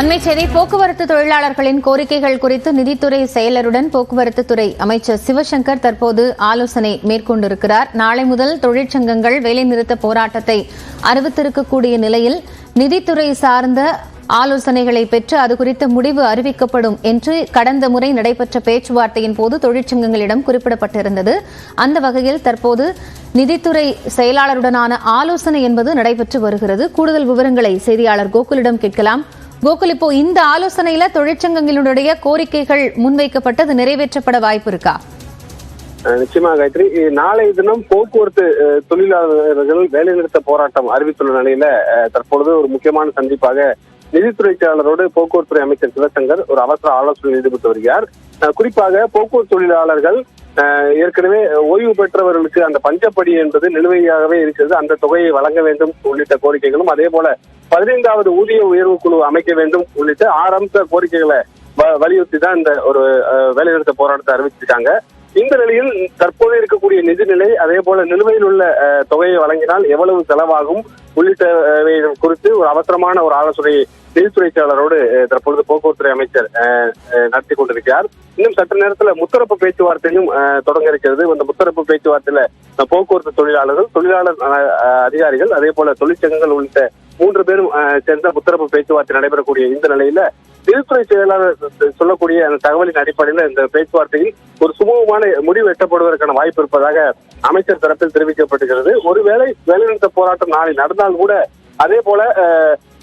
அண்மை செய்தி போக்குவரத்து தொழிலாளர்களின் கோரிக்கைகள் குறித்து நிதித்துறை செயலருடன் போக்குவரத்து துறை அமைச்சர் சிவசங்கர் தற்போது ஆலோசனை மேற்கொண்டிருக்கிறார். நாளை முதல் தொழிற்சங்கங்கள் வேலைநிறுத்த போராட்டத்தை அறிவித்திருக்கக்கூடிய நிலையில் நிதித்துறை சார்ந்த ஆலோசனைகளை பெற்று அது குறித்த முடிவு அறிவிக்கப்படும் என்று கடந்த முறை நடைபெற்ற பேச்சுவார்த்தையின் போது தொழிற்சங்கங்களிடம் குறிப்பிடப்பட்டிருந்தது. அந்த வகையில் தற்போது நிதித்துறை செயலாளருடனான ஆலோசனை என்பது நடைபெற்று வருகிறது. கூடுதல் விவரங்களை செய்தியாளர் கோகுலிடம் கேட்கலாம். கோகுல் இப்போ இந்த ஆலோசனையில தொழிற்சங்கங்களுடைய கோரிக்கைகள் முன்வைக்கப்பட்டு அது நிறைவேற்றப்பட வாய்ப்பு இருக்கா? நிச்சயமா காயத்ரி. நாளைய நாளை தினம் போக்குவரத்து தொழிலாளர்கள் வேலைநிறுத்த போராட்டம் அறிவித்துள்ள நிலையில தற்பொழுது ஒரு முக்கியமான சந்திப்பாக நிதித்துறை செயலாளரோடு போக்குவரத்துறை அமைச்சர் சிவசங்கர் ஒரு அவசர ஆலோசனையில் ஈடுபட்டு வருகிறார். குறிப்பாக போக்குவரத்து தொழிலாளர்கள் ஏற்கனவே ஓய்வு பெற்றவர்களுக்கு அந்த பஞ்சப்படி என்பது நிலுவையாகவே இருக்கிறது. அந்த தொகையை வழங்க வேண்டும் உள்ளிட்ட கோரிக்கைகளும். அதே போல பதினைந்தாவது ஊதிய உயர்வு குழு அமைக்க வேண்டும் உள்ளிட்ட ஆறு அம்ச கோரிக்கைகளை வ- வலியுறுத்தி தான் இந்த ஒரு வேலைநிறுத்த போராட்டத்தை அறிவிச்சிருக்காங்க. இந்த நிலையில் தற்போது இருக்கக்கூடிய நிதிநிலை அதே போல நிலுவையில் உள்ள தொகையை வழங்கினால் எவ்வளவு செலவாகும் உள்ளிட்டவை குறித்து ஒரு அவசரமான ஒரு ஆலோசனை நிதித்துறை செயலரோடு தற்பொழுது போக்குவரத்துறை அமைச்சர் அஹ், நடத்தி கொண்டிருக்கிறார். இன்னும் சற்று நேரத்தில் முத்தரப்பு பேச்சுவார்த்தையும் தொடங்க இருக்கிறது அந்த முத்தரப்பு பேச்சுவார்த்தையில போக்குவரத்து தொழிலாளர்கள் தொழிலாளர் அதிகாரிகள் அதே போல தொழிற்சங்கங்கள் உள்ளிட்ட மூன்று பேரும் சேர்ந்த முத்தரப்பு பேச்சுவார்த்தை நடைபெறக்கூடிய இந்த நிலையில திருத்துறை செயலாளர் சொல்லக்கூடிய அந்த தகவலின் அடிப்படையில் இந்த பேச்சுவார்த்தையில் ஒரு சுமூகமான முடிவு எட்டப்படுவதற்கான வாய்ப்பு இருப்பதாக அமைச்சர் தரப்பில் தெரிவிக்கப்பட்டுகிறது ஒருவேளை வேலைநிறுத்த போராட்டம் நாளை நடந்தால் கூட அதே போல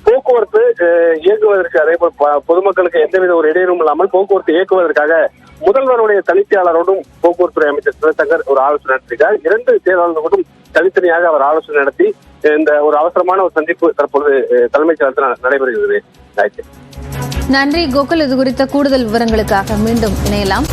போக்குவரத்து இயக்குவதற்கு அதே போல் பொதுமக்களுக்கு எந்தவித ஒரு இடையூறும் இல்லாமல் போக்குவரத்து இயக்குவதற்காக முதல்வருடைய தனிச்செயலாளரோடும் போக்குவரத்துறை அமைச்சர் சிவசங்கர் ஒரு ஆலோசனை நடத்திருக்கார் இரண்டு செயலாளர்களோடும் தனித்தனியாக அவர் ஆலோசனை நடத்தி இந்த ஒரு அவசரமான ஒரு சந்திப்பு தற்பொழுது தலைமைச் செயலத்தில் நடைபெறுகிறது. நன்றி கோகுல். இது குறித்த கூடுதல் விவரங்களுக்காக மீண்டும் இணையலாம்.